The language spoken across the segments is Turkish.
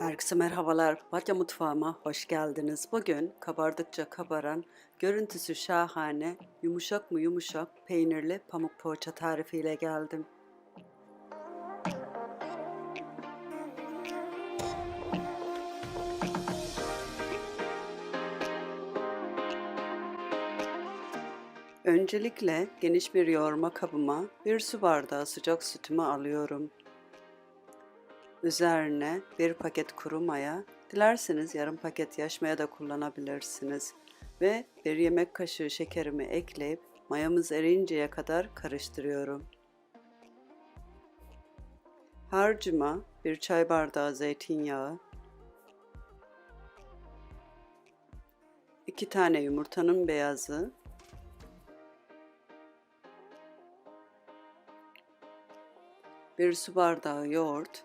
Herkese merhabalar. Batya mutfağıma hoş geldiniz. Bugün kabardıkça kabaran, görüntüsü şahane, yumuşak mı yumuşak peynirli pamuk poğaça tarifiyle geldim. Öncelikle geniş bir yoğurma kabıma bir su bardağı sıcak sütümü alıyorum. Üzerine bir paket kuru maya, dilerseniz yarım paket yaş maya da kullanabilirsiniz. Ve bir yemek kaşığı şekerimi ekleyip mayamız eriyinceye kadar karıştırıyorum. Harcıma bir çay bardağı zeytinyağı, 2 tane yumurtanın beyazı, bir su bardağı yoğurt,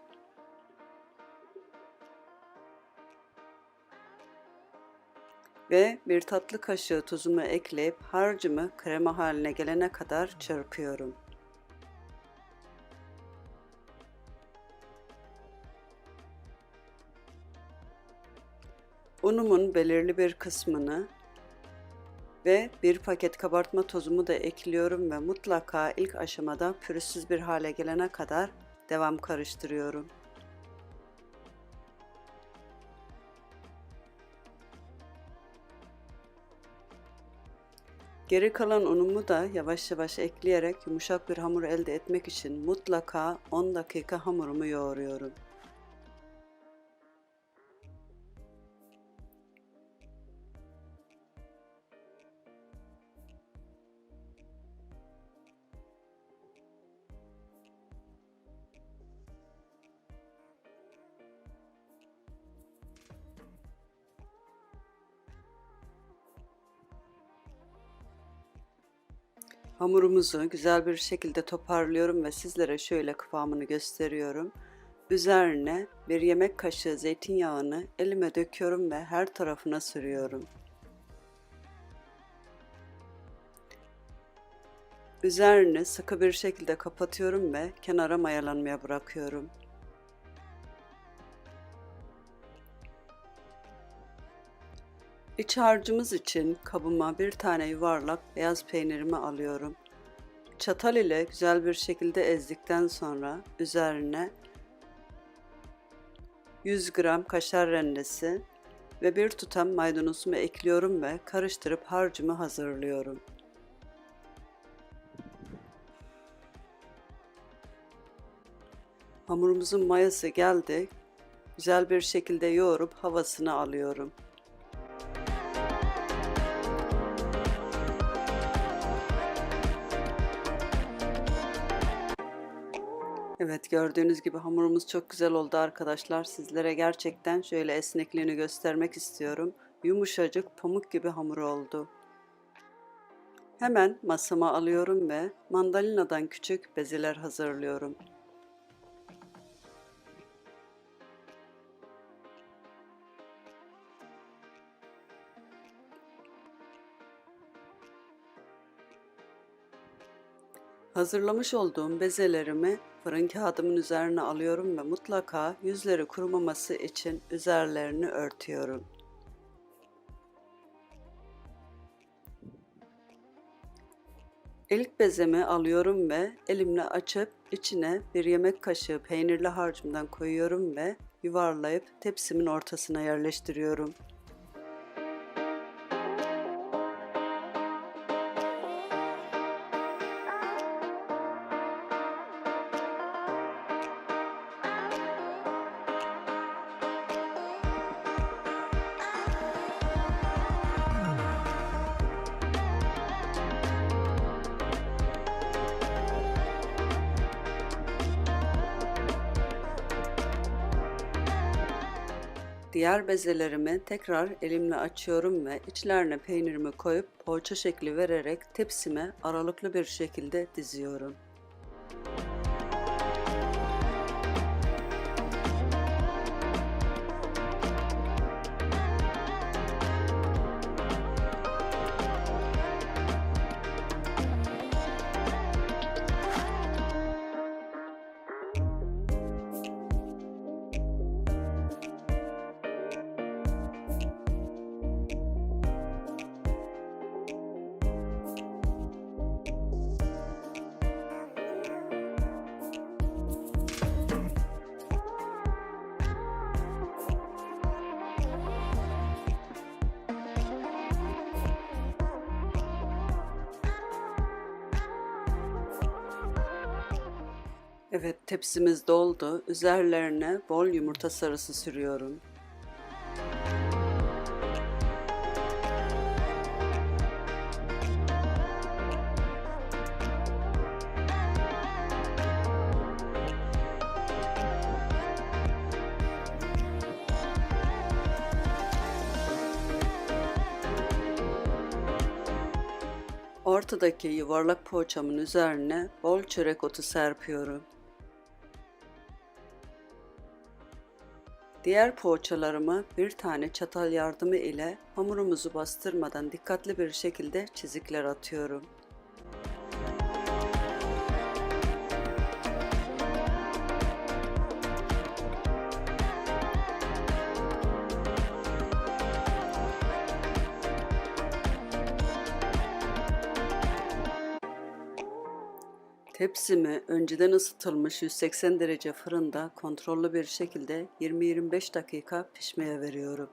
ve bir tatlı kaşığı tuzumu ekleyip harcımı krema haline gelene kadar çırpıyorum. Unumun belirli bir kısmını ve bir paket kabartma tozumu da ekliyorum ve mutlaka ilk aşamada pürüzsüz bir hale gelene kadar devam karıştırıyorum. Geri kalan unumu da yavaş yavaş ekleyerek yumuşak bir hamur elde etmek için mutlaka 10 dakika hamurumu yoğuruyorum. Hamurumuzu güzel bir şekilde toparlıyorum ve sizlere şöyle kıvamını gösteriyorum. Üzerine bir yemek kaşığı zeytinyağını elime döküyorum ve her tarafına sürüyorum. Üzerini sıkı bir şekilde kapatıyorum ve kenara mayalanmaya bırakıyorum. İç harcımız için kabıma bir tane yuvarlak beyaz peynirimi alıyorum. Çatal ile güzel bir şekilde ezdikten sonra üzerine 100 gram kaşar rendesi ve bir tutam maydanozumu ekliyorum ve karıştırıp harcımı hazırlıyorum. Hamurumuzun mayası geldi. Güzel bir şekilde yoğurup havasını alıyorum. Evet gördüğünüz gibi hamurumuz çok güzel oldu arkadaşlar. Sizlere gerçekten şöyle esnekliğini göstermek istiyorum. Yumuşacık pamuk gibi hamur oldu. Hemen masama alıyorum ve mandalinadan küçük bezeler hazırlıyorum. Hazırlamış olduğum bezelerimi fırın kağıdımın üzerine alıyorum ve mutlaka yüzleri kurumaması için üzerlerini örtüyorum. İlk bezemi alıyorum ve elimle açıp içine bir yemek kaşığı peynirli harcımdan koyuyorum ve yuvarlayıp tepsimin ortasına yerleştiriyorum. Diğer bezelerimi tekrar elimle açıyorum ve içlerine peynirimi koyup poğaça şekli vererek tepsime aralıklı bir şekilde diziyorum. Evet tepsimiz doldu. Üzerlerine bol yumurta sarısı sürüyorum. Ortadaki yuvarlak poğaçamın üzerine bol çörek otu serpiyorum. Diğer poğaçalarımı bir tane çatal yardımı ile hamurumuzu bastırmadan dikkatli bir şekilde çizikler atıyorum. Tepsimi önceden ısıtılmış 180 derece fırında kontrollü bir şekilde 20-25 dakika pişmeye veriyorum.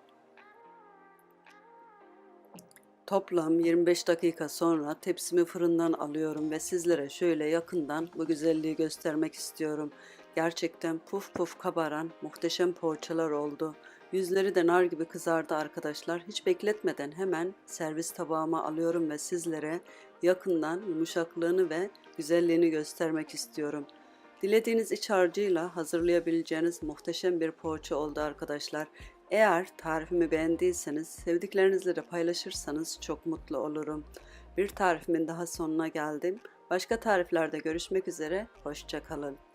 Toplam 25 dakika sonra tepsimi fırından alıyorum ve sizlere şöyle yakından bu güzelliği göstermek istiyorum. Gerçekten puf puf kabaran muhteşem poğaçalar oldu. Yüzleri de nar gibi kızardı arkadaşlar. Hiç bekletmeden hemen servis tabağıma alıyorum ve sizlere yakından yumuşaklığını ve güzelliğini göstermek istiyorum. Dilediğiniz iç harcıyla hazırlayabileceğiniz muhteşem bir poğaça oldu arkadaşlar. Eğer tarifimi beğendiyseniz sevdiklerinizle de paylaşırsanız çok mutlu olurum. Bir tarifimin daha sonuna geldim. Başka tariflerde görüşmek üzere. Hoşçakalın.